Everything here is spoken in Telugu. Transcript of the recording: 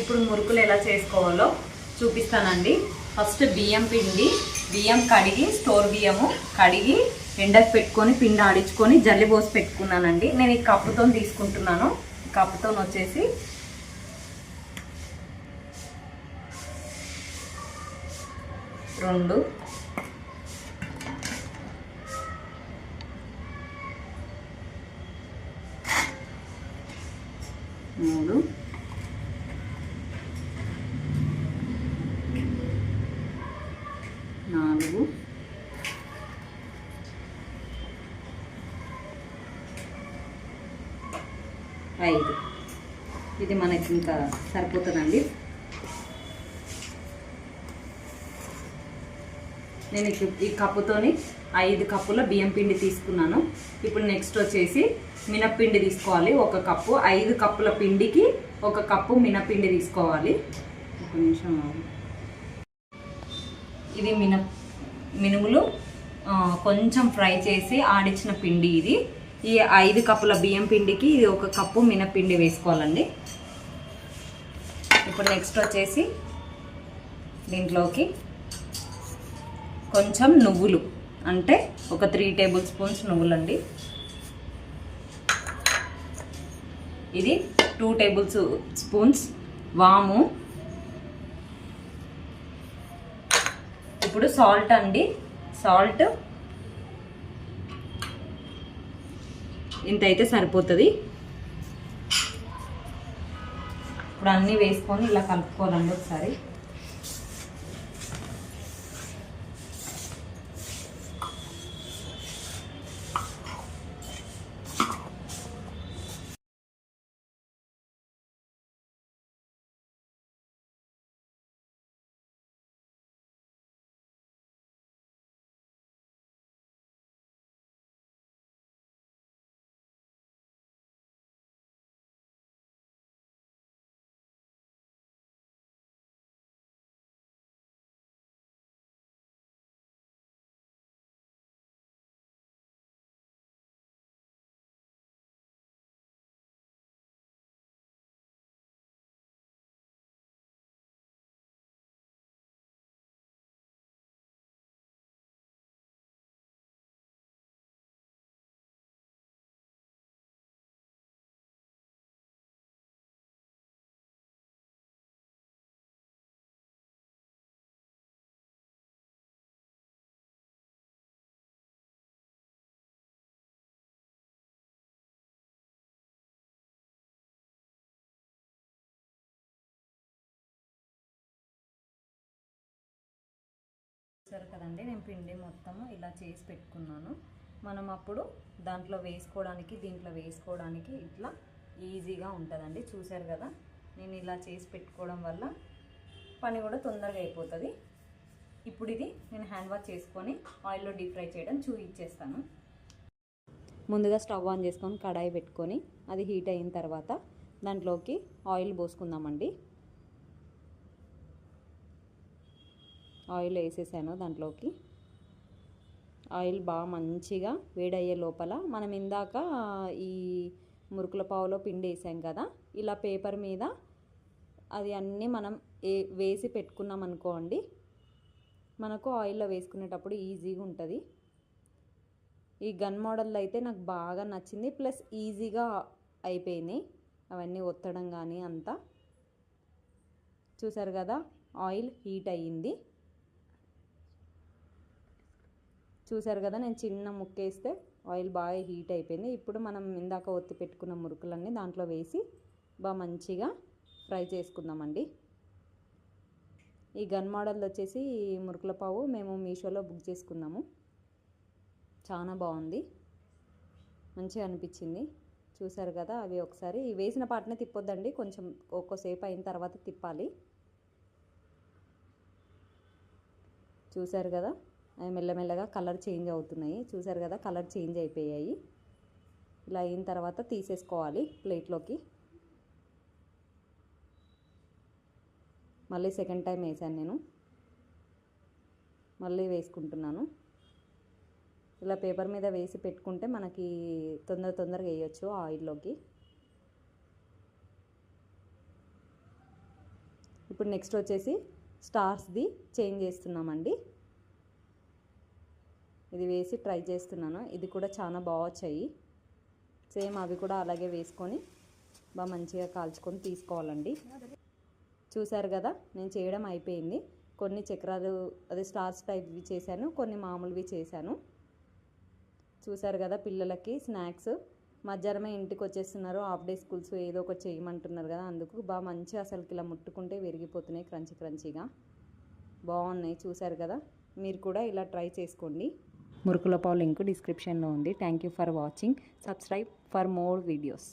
ఇప్పుడు మురుకులు ఎలా చేసుకోవాలో చూపిస్తానండి. ఫస్ట్ బియ్యం పిండి బియ్యం కడిగి స్టోర్ బియ్యము కడిగి ఎండకు పెట్టుకొని పిండి ఆడించుకొని జల్లి పోసి పెట్టుకున్నానండి. నేను ఈ కప్పుతో తీసుకుంటున్నాను. కప్పుతో వచ్చేసి రెండు మూడు నాలుగు ఐదు. ఇది మనకి ఇంకా సరిపోతుందండి. నేను ఈ- కప్పుతోని ఐదు కప్పుల బియ్యం పిండి తీసుకున్నాను. ఇప్పుడు నెక్స్ట్ వచ్చేసి మినప్పిండి తీసుకోవాలి. ఒక కప్పు. ఐదు కప్పుల పిండికి ఒక కప్పు మినపిండి తీసుకోవాలి. ఒక నిమిషం. ఇది మిన మినుములు కొంచెం ఫ్రై చేసి ఆడించిన పిండి ఇది. ఈ ఐదు కప్పుల బియ్యం పిండికి ఇది ఒక కప్పు మినపిండి వేసుకోవాలండి. ఇప్పుడు నెక్స్ట్ వచ్చేసి దీంట్లోకి కొంచెం నువ్వులు అంటే ఒక త్రీ టేబుల్ స్పూన్స్ నువ్వులండి. ఇది టూ టేబుల్స్ స్పూన్స్ వాము ఇప్పుడు సాల్ట్ అండి. సాల్ట్. ఇంత అయితే సరిపోతుంది. ఇప్పుడు అన్నీ వేసుకొని ఇలా కలుపుకోవాలండి ఒకసారి. చూసారు కదండి నేను పిండి మొత్తము ఇలా చేసి పెట్టుకున్నాను. మనం అప్పుడు దాంట్లో వేసుకోవడానికి దీంట్లో వేసుకోవడానికి ఇట్లా ఈజీగా ఉంటుందండి. చూసారు కదా నేను ఇలా చేసి పెట్టుకోవడం వల్ల పని కూడా తొందరగా అయిపోతుంది. ఇప్పుడు ఇది నేను హ్యాండ్ వాష్ చేసుకొని ఆయిల్లో డీప్ ఫ్రై చేయడం చూపించేస్తాను ముందుగా స్టవ్ ఆన్ చేసుకొని కడాయి పెట్టుకొని అది హీట్ అయిన తర్వాత దాంట్లోకి ఆయిల్ పోసుకుందామండి. ఆయిల్ వేసేసాను దాంట్లోకి. ఆయిల్ బాగా మంచిగా వేడయ్యే లోపల మనం ఇందాక ఈ మురుకుల పావులో పిండి వేసాం కదా ఇలా పేపర్ మీద అది అన్నీ మనం ఏ వేసి పెట్టుకున్నాం అనుకోండి మనకు ఆయిల్లో వేసుకునేటప్పుడు ఈజీగా ఉంటుంది. ఈ గన్ మోడల్ అయితే నాకు బాగా నచ్చింది ప్లస్ ఈజీగా అయిపోయినాయి అవన్నీ ఒత్తడం కానీ అంతా. చూసారు కదా ఆయిల్ హీట్ అయ్యింది. చూసారు కదా నేను చిన్న ముక్కేస్తే ఆయిల్ బాగా హీట్ అయిపోయింది. ఇప్పుడు మనం ఇందాక ఒత్తి పెట్టుకున్న మురుకులన్నీ దాంట్లో వేసి బాగా మంచిగా ఫ్రై చేసుకుందామండి. ఈ గన్ మోడల్ వచ్చేసి మురుకుల పావు మేము మీషోలో బుక్ చేసుకున్నాము. చాలా బాగుంది. మంచిగా అనిపించింది. చూసారు కదా అవి ఒకసారి వేసిన పాటనే తిప్పొద్దండి. కొంచెం ఒక్కోసేపు అయిన తర్వాత తిప్పాలి. చూసారు కదా మెల్లమెల్లగా కలర్ చేంజ్ అవుతున్నాయి. చూసారు కదా కలర్ చేంజ్ అయిపోయాయి. ఇలా అయిన తర్వాత తీసేసుకోవాలి ప్లేట్లోకి. మళ్ళీ సెకండ్ టైం వేసాను నేను. మళ్ళీ వేసుకుంటున్నాను. ఇలా పేపర్ మీద వేసి పెట్టుకుంటే మనకి తొందర తొందరగా వేయచ్చు ఆయిల్లోకి. ఇప్పుడు నెక్స్ట్ వచ్చేసి స్టార్స్ది చేంజ్ చేస్తున్నామండి. ఇది వేసి ట్రై చేస్తున్నాను. ఇది కూడా చాలా బాగా వచ్చాయి. సేమ్ అవి కూడా అలాగే వేసుకొని బాగా మంచిగా కాల్చుకొని తీసుకోవాలండి. చూసారు కదా నేను చేయడం అయిపోయింది. కొన్ని చక్రాలు అదే స్టార్స్ టైప్వి చేశాను కొన్ని మామూలువి చేశాను. చూసారు కదా పిల్లలకి స్నాక్స్. మధ్యాహ్నమే ఇంటికి వచ్చేస్తున్నారు హాఫ్ డే స్కూల్స్ ఏదో ఒకటి చేయమంటున్నారు కదా అందుకు బాగా మంచిగా అసలుకి ఇలా ముట్టుకుంటే విరిగిపోతున్నాయి క్రంచి క్రంచిగా. బాగున్నాయి చూసారు కదా. మీరు కూడా ఇలా ట్రై చేసుకోండి. మురుకుల పావు లింక్ డిస్క్రిప్షన్లో ఉంది. Thank you for watching subscribe for more videos